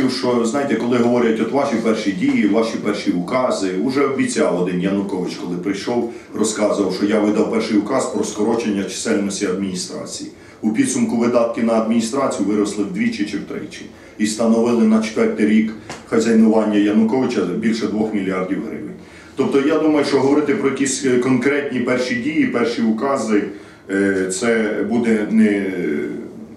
думаю, що знаєте, коли говорять от ваші перші дії, ваші перші укази, уже обіцяв один Янукович, коли прийшов, розказував, що я видав перший указ про скорочення чисельності адміністрації. У підсумку видатки на адміністрацію виросли вдвічі чи втричі і становили на четвертий рік хазяйнування Януковича більше 2 мільярдів гривень. Тобто я думаю, що говорити про якісь е, конкретні перші дії, перші укази, е, це буде не,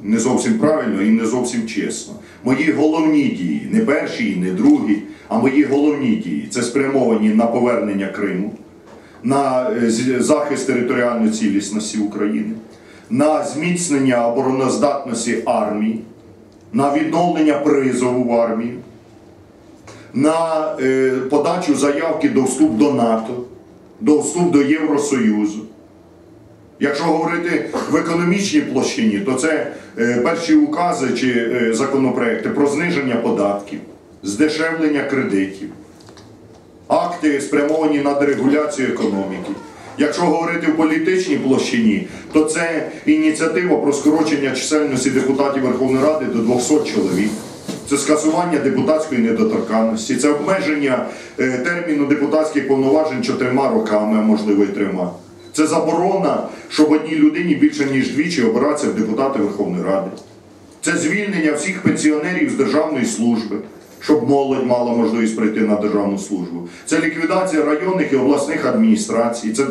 не зовсім правильно і не зовсім чесно. Мої головні дії, не перші і не другі, а мої головні дії це спрямовані на повернення Криму, на е, захист територіальної цілісності України, на зміцнення обороноздатності армії, на відновлення призову в армію, на е, подачу заявки до вступ до НАТО, до вступ до Євросоюзу. Якщо говорити в економічній площині, то це е, перші укази чи е, законопроекти про зниження податків, здешевлення кредитів, акти спрямовані на дерегуляцію економіки. Якщо говорити в політичній площині, то це ініціатива про скорочення чисельності депутатів Верховної Ради до 200 чоловік. Це скасування депутатської недоторканності, це обмеження е, терміну депутатських повноважень чотирма роками, можливо і трьома. Це заборона, щоб одній людині більше ніж двічі обиратися в депутати Верховної Ради. Це звільнення всіх пенсіонерів з державної служби, щоб молодь мала можливість прийти на державну службу. Це ліквідація районних і обласних адміністрацій, це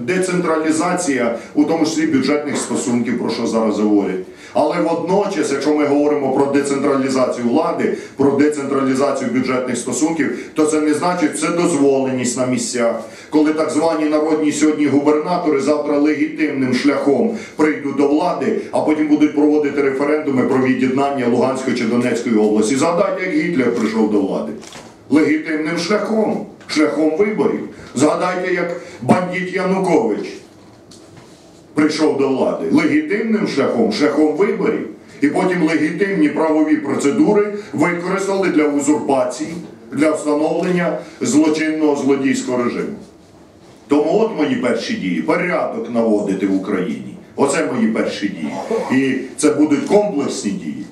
децентралізація, у тому числі бюджетних стосунків, про що зараз говорять. Але водночас, якщо ми говоримо про децентралізацію влади, про децентралізацію бюджетних стосунків, то це не значить вседозволеність на місцях, коли так звані народні сьогодні губернатори завтра легітимним шляхом прийдуть до влади, а потім будуть проводити референдуми про від'єднання Луганської чи Донецької області. Згадайте, як Гітлер прийшов до влади. Легітимним шляхом, шляхом виборів. Згадайте, як бандит Янукович прийшов до влади легітимним шляхом, шляхом виборів, і потім легітимні правові процедури використали для узурпації, для встановлення злочинного злодійського режиму. Тому от мої перші дії порядок наводити в Україні. Оце мої перші дії. І це будуть комплексні дії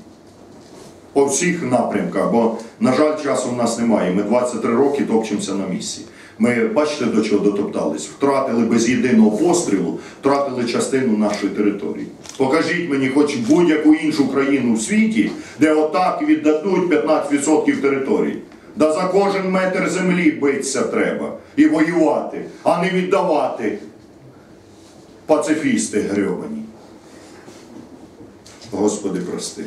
по всіх напрямках, бо, на жаль, часу в нас немає. Ми 23 роки топчемося на місці. Ми бачите, до чого дотоптались? Втратили без єдиного пострілу, втратили частину нашої території. Покажіть мені хоч будь-яку іншу країну в світі, де отак віддадуть 15% території. Да за кожен метр землі битися треба і воювати, а не віддавати пацифісти грьобані. Господи, прости.